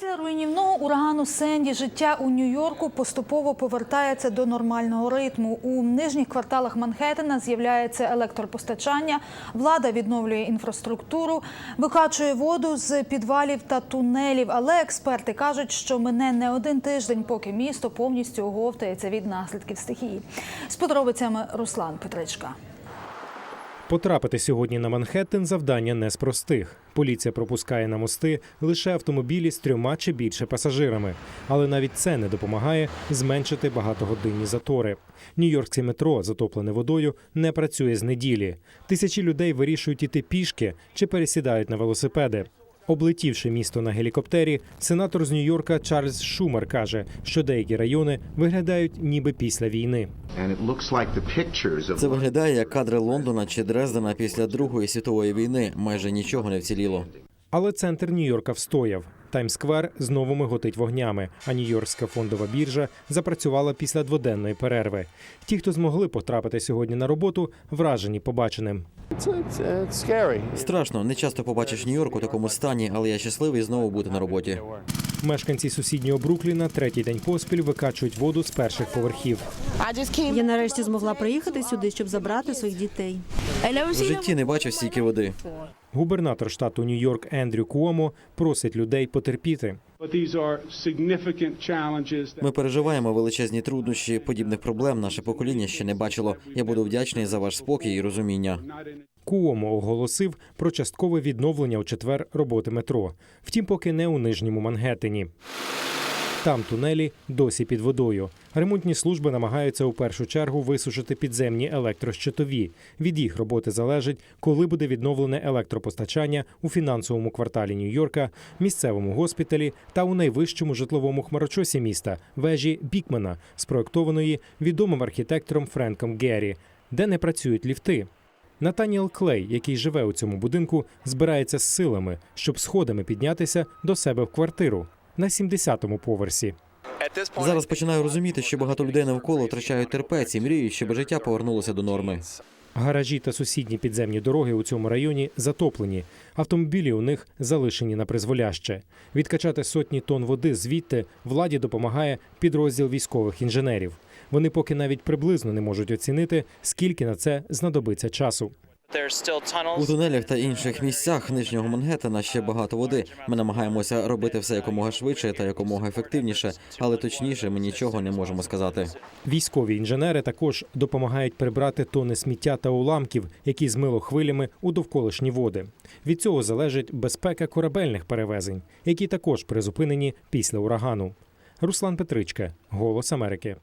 Після руйнівного урагану Сенді життя у Нью-Йорку поступово повертається до нормального ритму. У нижніх кварталах Манхеттена з'являється електропостачання, влада відновлює інфраструктуру, викачує воду з підвалів та тунелів. Але експерти кажуть, що мине не один тиждень, поки місто повністю оговтається від наслідків стихії. З подробицями Руслан Петричка. Потрапити сьогодні на Манхеттен завдання не з простих. Поліція пропускає на мости лише автомобілі з трьома чи більше пасажирами, але навіть це не допомагає зменшити багатогодинні затори. Нью-Йоркське метро, затоплене водою, не працює з неділі. Тисячі людей вирішують іти пішки чи пересідають на велосипеди. Облетівши місто на гелікоптері, сенатор з Нью-Йорка Чарльз Шумер каже, що деякі райони виглядають ніби після війни. Це виглядає як кадри Лондона чи Дрездена після Другої світової війни. Майже нічого не вціліло. Але центр Нью-Йорка встояв. Таймсквер знову миготить вогнями, а Нью-Йоркська фондова біржа запрацювала після дводенної перерви. Ті, хто змогли потрапити сьогодні на роботу, вражені побаченим. Страшно, не часто побачиш Нью-Йорк у такому стані, але я щасливий знову бути на роботі. Мешканці сусіднього Брукліна третій день поспіль викачують воду з перших поверхів. Я нарешті змогла приїхати сюди, щоб забрати своїх дітей. В житті не бачив стільки води. Губернатор штату Нью-Йорк Ендрю Куомо просить людей потерпіти. Ми переживаємо величезні труднощі. Подібних проблем наше покоління ще не бачило. Я буду вдячний за ваш спокій і розуміння. Куомо оголосив про часткове відновлення у четвер роботи метро. Втім, поки не у нижньому Мангеттені. Там тунелі досі під водою. Ремонтні служби намагаються у першу чергу висушити підземні електрощитові. Від їх роботи залежить, коли буде відновлене електропостачання у фінансовому кварталі Нью-Йорка, місцевому госпіталі та у найвищому житловому хмарочосі міста вежі Бікмена, спроектованої відомим архітектором Френком Геррі, де не працюють ліфти. Натаніел Клей, який живе у цьому будинку, збирається з силами, щоб сходами піднятися до себе в квартиру на 70-му поверсі. Зараз починаю розуміти, що багато людей навколо втрачають терпець і мріють, щоб життя повернулося до норми. Гаражі та сусідні підземні дороги у цьому районі затоплені. Автомобілі у них залишені на призволяще. Відкачати сотні тонн води звідти владі допомагає підрозділ військових інженерів. Вони поки навіть приблизно не можуть оцінити, скільки на це знадобиться часу. У тунелях та інших місцях нижнього Мангеттена ще багато води. Ми намагаємося робити все якомога швидше та якомога ефективніше, але точніше ми нічого не можемо сказати. Військові інженери також допомагають прибрати тони сміття та уламків, які змило хвилями у довколишні води. Від цього залежить безпека корабельних перевезень, які також призупинені після урагану. Руслан Петричка, Голос Америки.